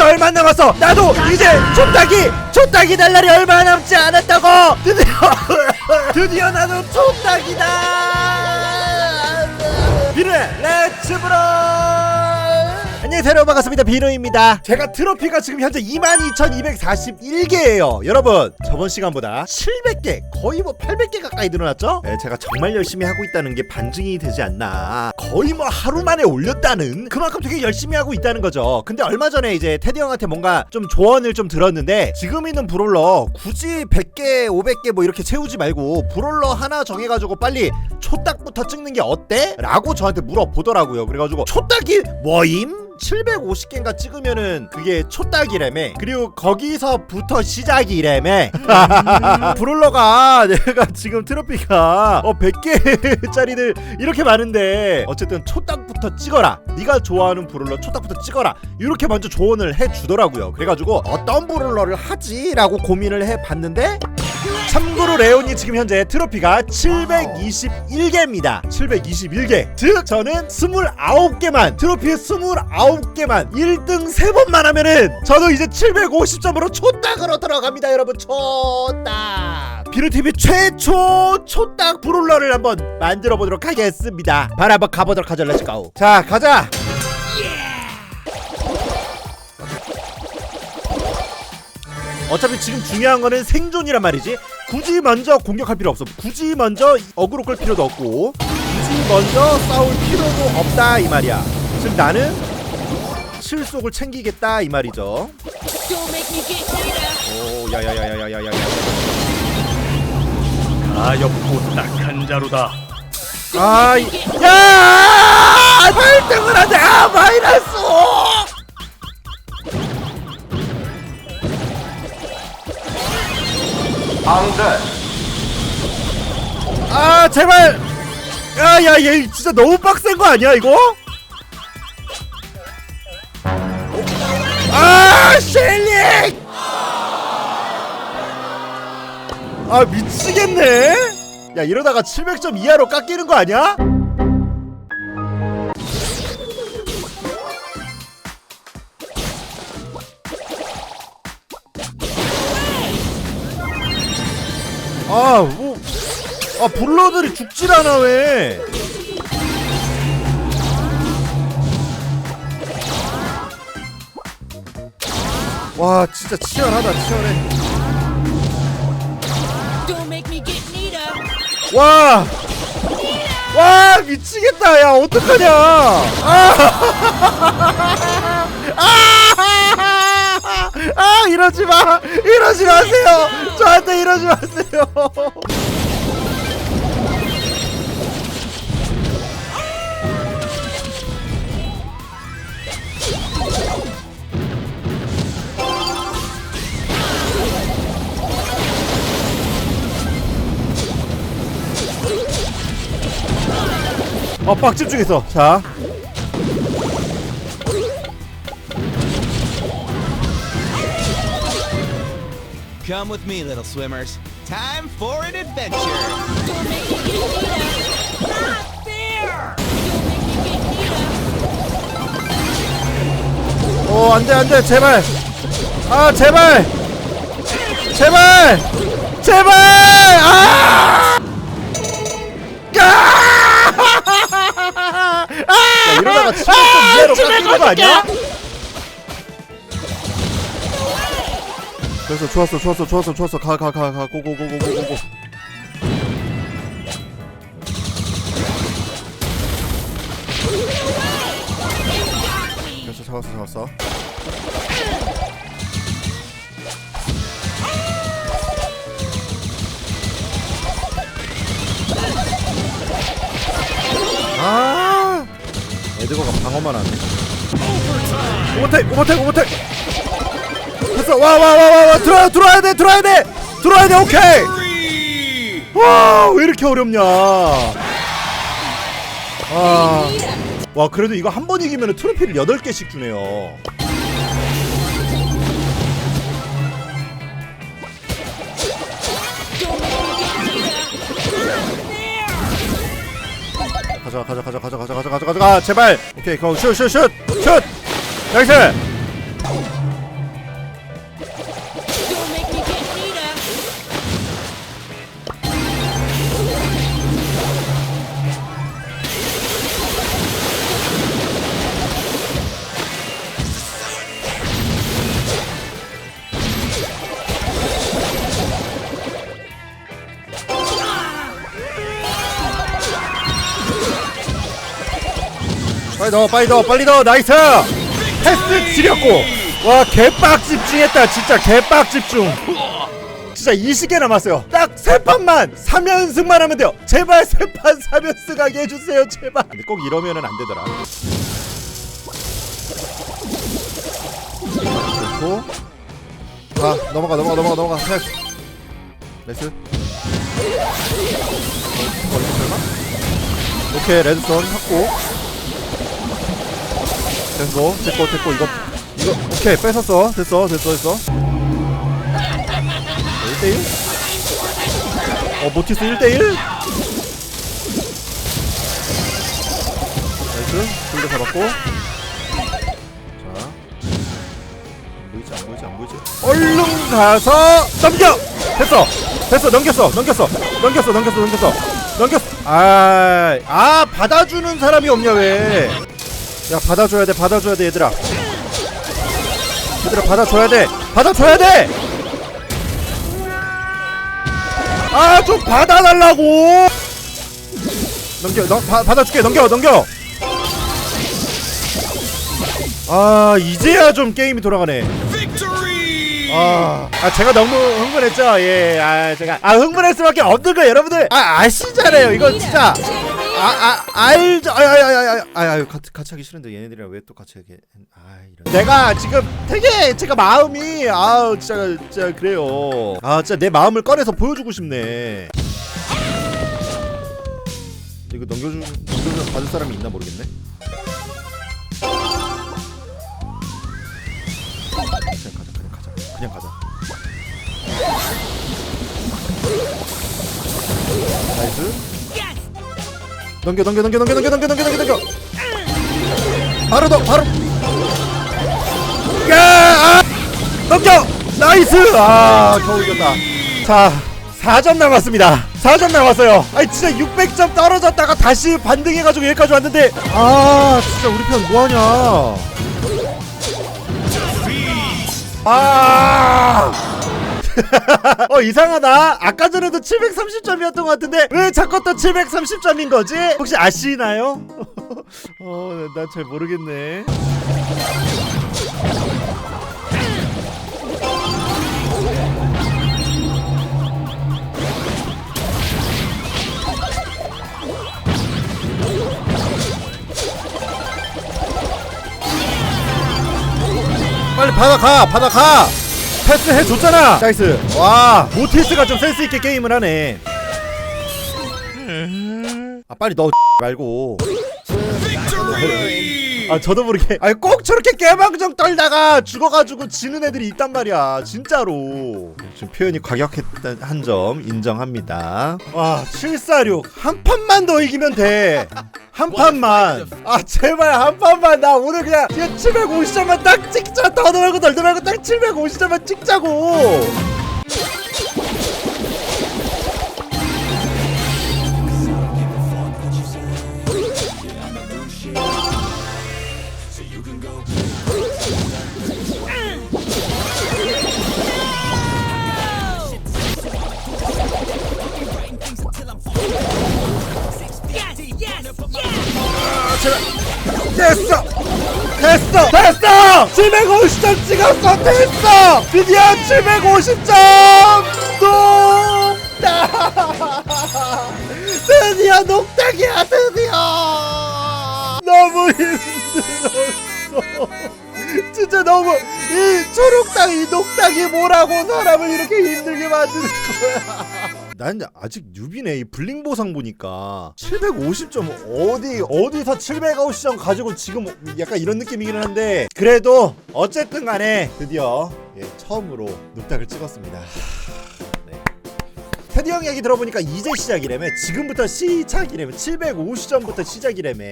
진짜 얼마 안 남았어? 나도 이제 촛닭이 촛닭이 날 날이 얼마 남지 않았다고! 드디어 드디어 나도 비누 렛츠브로 안녕하세요 여러분 반갑습니다 비누입니다 제가 트로피가 지금 현재 22,241개예요 여러분 저번 시간보다 700개 거의 뭐 800개 가까이 늘어났죠? 네, 제가 정말 열심히 하고 있다는 게 반증이 되지 않나 거의 뭐 하루 만에 올렸다는 그만큼 되게 열심히 하고 있다는 거죠 근데 얼마 전에 이제 테디 형한테 뭔가 좀 조언을 좀 들었는데 지금 있는 브롤러 굳이 100개 500개 뭐 이렇게 채우지 말고 브롤러 하나 정해가지고 빨리 초딱부터 찍는 게 어때? 라고 저한테 물어보더라고요 그래가지고 초딱이 뭐임? 750개인가 찍으면은 그게 초딱이래매. 그리고 거기서부터 시작이래매. 브롤러가 내가 지금 트로피가 어 100개짜리들 이렇게 많은데 어쨌든 초딱부터 찍어라. 네가 좋아하는 브롤러 초딱부터 찍어라. 이렇게 먼저 조언을 해주더라고요. 그래가지고 어떤 브롤러를 하지? 라고 고민을 해봤는데 참고로 레온이 지금 현재 트로피가 721개입니다. 721개. 즉 저는 29개만 트로피 29개만 1등 3번만 하면은 저도 이제 750점으로 초딱으로 들어갑니다, 여러분. 초딱. 비루TV 최초 초딱 브롤러를 한번 만들어 보도록 하겠습니다. 바로 한번 가보도록 하죠. 렛츠고. 자, 가자. 어차피 지금 중요한 거는 생존이란 말이지. 굳이 먼저 공격할 필요 없어. 굳이 먼저 어그로 끌 필요도 없고, 굳이 먼저 싸울 필요도 없다 이 말이야. 즉 나는 실속을 챙기겠다 이 말이죠. 오, 야야야야야야야. 가엾고 딱한 자루다. 아, 이- 야! 8등을 하자. 아, 마이너스. 아 제발 야야 얘 진짜 너무 빡센 거 아니야 이거? 아 셸릭 아 미치겠네 야 이러다가 700점 이하로 깎이는 거 아니야? 아, 블러들이 죽질 않아, 왜? 와, 진짜 치열하다, 치열해. 와! 와, 미치겠다, 야, 어떡하냐! 아! 아! 아, 이러지 마! 이러지 마세요! 저한테 이러지 마세요! 어, 빡 집중했어. 자. Come with me, little swimmers. Time for an adventure. 어, 안 돼, 안 돼. 제발. 아, 제발. 제발. 제발. 아! 아! 야, 이러다가 700점 이하로 깎이는 거 아니야? 그래서 좋았어, 좋았어, 좋았어, 좋았어. 가, 가, 가, 가. 고고고고고고고. 그래서 잡았어, 잡았어. 방어만 하네 오버택 오버택 오버택 됐어. 와와와와 와. 들어와 들어와야 돼 들어와야 돼! 들어와야 돼 오케이! 와왜 이렇게 어렵냐? 아 와 그래도 이거 한 번 이기면 트로피를 8개씩 주네요 가자 가자 가자 가자 가자 가자 가자 가자 가. 제발. 오케이 고슛슛슛 슛. 나이스 빨리 넣어 빨리 넣어 빨리 넣어. 나이스! 패스 지렸고. 와 개빡 집중했다 진짜 개빡 집중. 진짜 20개 남았어요. 딱세 판만 3연승만 하면 돼요. 제발 세판 3연승 하게 해주세요 제발. 근데 꼭 이러면은 안 되더라. 그리고. 자 넘어가 넘어가 넘어가 넘어가. 패스. 나이스? 오케이 레드선 has고 됐고 됐고 됐고 이거 이거 오케이 뺏었어. 됐어 됐어 됐어. 1대1 어 모티스 1대1 나이스. 둘다 잡았고. 자. 보이지 안 보이지 안 보이지. 얼른 가서 넘겨! 됐어. 됐어 넘겼어 넘겼어. 넘겼어 넘겼어 넘겼어. 넘겼어. 아, 아 받아주는 사람이 없냐 왜 야 받아줘야 돼 받아줘야 돼 얘들아. 얘들아 받아줘야 돼 받아줘야 돼 아 좀 받아달라고! 넘겨 넘 바, 받아줄게 넘겨 넘겨! 아 이제야 좀 게임이 돌아가네! 아, 아 제가 너무 흥분했죠? 예 아 제가 아 흥분할 수밖에 없는 거 여러분들! 아 아시잖아요 이거 진짜 아, 아, 알죠. 아, 아, 아, 아, 아, 아, 같이, 같이 하기 싫은데 얘네들이랑 왜 또 같이 하게? 아, 이런. 내가 지금 되게 제가 마음이 아, 진짜, 진짜 그래요. 아, 진짜 내 마음을 꺼내서 보여주고 싶네. 이거 넘겨주, 넘겨주 받을 사람이 있나 모르겠네. 그냥 가자, 그냥 가자, 그냥 가자. 나이스. 넘겨 넘겨 넘겨 넘겨 넘겨 넘겨 넘겨 넘겨. 넘겨 바로 더 바로. 야 아! 넘겨! 나이스! 아 겨우 이겼다. 자 4점 남았습니다. 4점 남았어요. 아니 진짜 600점 떨어졌다가 다시 반등해가지고 여기까지 왔는데 아 진짜 우리 편 뭐하냐. 아 어 이상하다 아까 전에도 730점이었던 것 같은데 왜 자꾸 또 730점인 거지? 혹시 아시나요? 어난 잘 모르겠네 빨리 받아가 받아가 패스 해줬잖아. 나이스. 와. 모티스가 좀 센스있게 게임을 하네. 아 빨리 넣어 말고! 아 저도 모르게. 아니 꼭 저렇게 깨방정 떨다가 죽어가지고 지는 애들이 있단 말이야 진짜로. 지금 표현이 과격했던 한 점 인정합니다. 와746 한 판만 더 이기면 돼한 판만. 아 제발 한 판만. 나 오늘 그냥 그냥 750점만 딱 찍자. 더 말고 덜더 말고 딱 750점만 찍자고 750점 찍었어! 됐어! 드디어 750점! 녹다! 드디어 녹닥이야 드디어! 너무 힘들었어 진짜 너무 이 초록당 이 녹닥이 뭐라고 사람을 이렇게 힘들게 만드는 거야. 난 아직 뉴비네. 이 블링 보상 보니까 750점 어디 어디서 750점 가지고 지금 약간 이런 느낌이기는 한데 그래도 어쨌든 간에 드디어 예, 처음으로 눕닥을 찍었습니다 네. 테디 형 얘기 들어보니까 이제 시작이라며. 지금부터 시작이라며. 750점부터 시작이라며.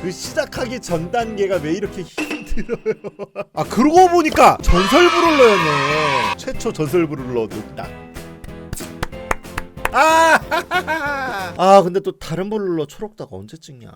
그 시작하기 전 단계가 왜 이렇게 힘들어요? 아 그러고 보니까 전설 브롤러였네. 최초 전설 브롤러 눕닥 아, 아 근데 또 다른 볼로 초록다가 언제 찍냐